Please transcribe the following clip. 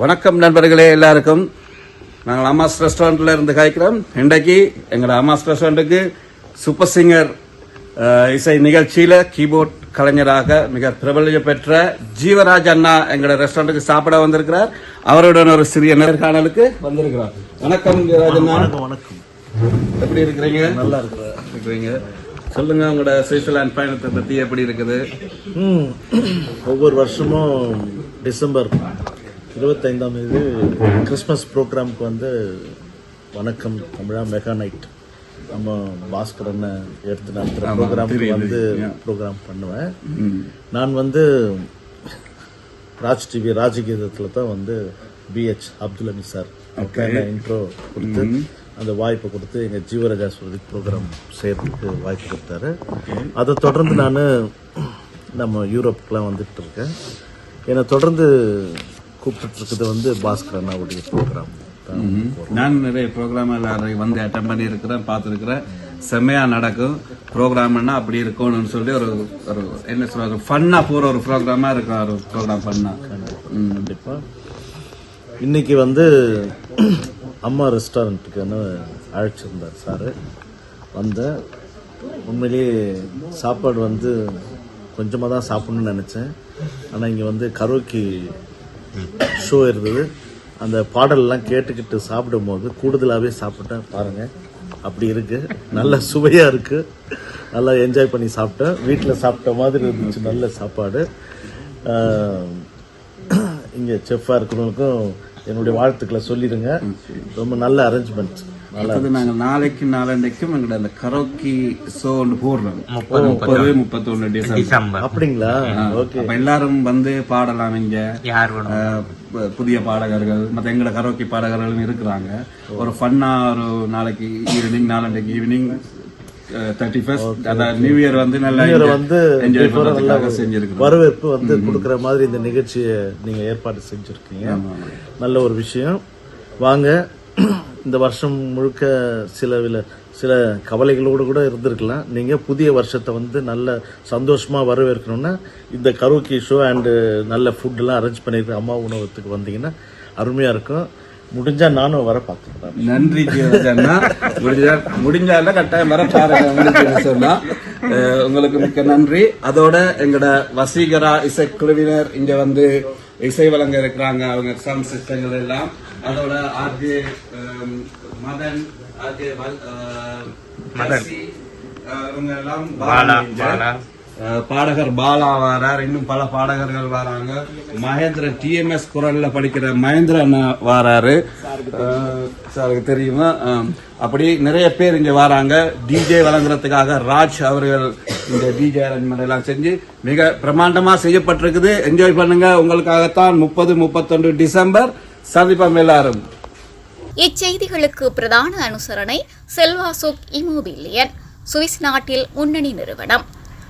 வணக்கம் நண்பர்களே எல்லாருக்கும். நாங்கள் அம்மாஸ் ரெஸ்டாரண்ட்ல இருந்து காய்க்கிறோம். இன்றைக்கு எங்களோட அம்மாஸ் ரெஸ்டாரண்ட்டுக்கு சூப்பர் சிங்கர் இசை நிகழ்ச்சியில கீபோர்ட் கலைஞராக மிக பிரபலியம் பெற்ற ஜீவராஜ் அண்ணா எங்களோட ரெஸ்டாரண்ட்டுக்கு சாப்பிட வந்திருக்கிறார். அவருடன் ஒரு சிறிய நேர்காணலுக்கு வந்திருக்கிறார். வணக்கம் ஜீவராஜ் அண்ணா. வணக்கம் எப்படி இருக்கிறீங்க? நல்லா இருக்கிறீங்க. சொல்லுங்க உங்களோட சுவிட்சர்லாந்து பயணத்தை பத்தி எப்படி இருக்குது? ஒவ்வொரு வருஷமும் டிசம்பர் இருபத்தைந்தாம் தேதி கிறிஸ்மஸ் ப்ரோக்ராமுக்கு வந்து வணக்கம் தமிழா மெகா நைட். நம்ம பாஸ்கரனை எடுத்து நடத்துகிற ப்ரோக்ராமுக்கு வந்து ப்ரோக்ராம் பண்ணுவேன். நான் வந்து ராஜ் டிவி ராஜகீதத்தில் தான் வந்து பிஹெச் அப்துல் அமி சார் இன்ட்ரோ கொடுத்து அந்த வாய்ப்பை கொடுத்து எங்கள் ஜீவராஜா ஸ்வரதி ப்ரோக்ராம் செய்யறதுக்கு வாய்ப்பு கொடுத்தாரு. அதை தொடர்ந்து நான் நம்ம யூரோப்புக்கெலாம் வந்துட்டு இருக்கேன். என்னை தொடர்ந்து கூப்பிட்டு இருக்குது வந்து பாஸ்கர் அண்ணாவுடைய ப்ரோக்ராம் நான் நிறைய ப்ரோக்ராம் எல்லாரும் வந்து அட்டன் பண்ணி இருக்கிறேன் பார்த்துருக்கிறேன். செம்மையா நடக்கும். ப்ரோக்ராம்னா அப்படி இருக்கணும்னு சொல்லி ஒரு ஒரு என்ன சொல்றது ஃபன்னா போற ஒரு ப்ரோக்ராமா இருக்கும் ஒரு ப்ரோக்ராம் ஃபன்னா கண்டிப்பா. இன்னைக்கு வந்து அம்மா ரெஸ்டாரண்ட்டுக்குன்னு அழைச்சிருந்தார் சார். வந்தேன் உண்மையிலேயே சாப்பாடு வந்து கொஞ்சமாக தான் சாப்பிடணும்னு நினச்சேன். ஆனால் இங்கே வந்து கரோக்கி ஷோ இருந்தது. அந்த பாடலெல்லாம் கேட்டுக்கிட்டு சாப்பிடும்போது கூடுதலாகவே சாப்பிட்டேன். பாருங்கள் அப்படி இருக்குது நல்ல சுவையாக இருக்குது நல்லா என்ஜாய் பண்ணி சாப்பிட்டேன். வீட்டில் சாப்பிட்ட மாதிரி இருந்துச்சு நல்ல சாப்பாடு. இங்கே செஃப்பாக இருக்கிறவங்களுக்கும் என்னுடைய வாழ்த்துக்களை சொல்லிடுங்க. ரொம்ப நல்ல அரேஞ்ச்மெண்ட் அடுத்தது நாங்க நாளைக்கு நாளன்னைக்கும் எங்களோட அந்த கரோக்கி ஷோ ஒன்று போடுறோம் முப்பது முப்பத்தொன்னு டிசம்பர் அப்படிங்களா? ஓகே. அப்ப எல்லாரும் வந்து பாடலாம் இங்க. புதிய பாடகர்கள் மற்ற எங்களை கரோக்கி பாடகர்களும் இருக்கிறாங்க. ஒரு ஃபன்னா ஒரு நாளைக்கு ஈவினிங் நாளன்றைக்கு ஈவினிங் தேர்ட்டி ஃபர்ஸ்ட் அதாவது நியூ இயர் வந்து நல்லா இயரை வந்து என்ஜாய் பண்ணுறதுக்காக செஞ்சிருக்கிறோம். வரவேற்பு வந்து கொடுக்குற மாதிரி இந்த நிகழ்ச்சியை நீங்க ஏற்பாடு செஞ்சிருக்கீங்க. நல்ல ஒரு விஷயம். வாங்க. இந்த வருஷம் முழுக்க சில வில சில கவலைகளோடு கூட இருந்திருக்கலாம். நீங்கள் புதிய வருஷத்தை வந்து நல்ல சந்தோஷமாக வரவேற்கணும்னா இந்த கரோக்கி ஷோ அண்டு நல்ல ஃபுட்டெல்லாம் அரேஞ்ச் பண்ணியிருக்க அம்மா உணவகத்துக்கு வந்தீங்கன்னா அருமையாக இருக்கும். முடிஞ்சா நானும் வர பார்த்துக்கிறேன். நன்றி ஜீவராஜண்ணா முடிஞ்சா முடிஞ்சால கட்டாயம் வர பாருங்க சொன்னா. உங்களுக்கு மிக்க நன்றி. அதோட எங்களோட வசீகரா இசைக்குழுவினர் இங்க வந்து இசை வழங்க இருக்கிறாங்க அவங்க சவுண்ட் சிஸ்டங்கள் எல்லாம். அதோட ஆர்ஜே மதன் ஆர்ஜே மதன். இவங்க எல்லாம் பாடகர் பாலா வரார். இன்னும் பல பாடகர்கள் வராங்க. மகேந்திரன் டிஎம்எஸ் குரல்ல படிக்கிற மகேந்திரன் வராரு. அஹ் சாருக்கு தெரியுமா? அப்படி நிறைய பேர் இங்கே வராங்க. டிஜே வழங்குறதுக்காக ராஜ் அவர்கள் இந்த டிஜே அரேஞ்ச்மெண்ட் எல்லாம் செஞ்சு மிக பிரமாண்டமாக செய்யப்பட்டிருக்குது. என்ஜாய் பண்ணுங்க. உங்களுக்காகத்தான் முப்பது முப்பத்தொன்று டிசம்பர். சந்திப்போம் எல்லாரும். இச்செய்திகளுக்கு பிரதான அனுசரணை செல்வாசோக் இமோபிலியன். சுவிஸ் நாட்டில் முன்னணி நிறுவனம்.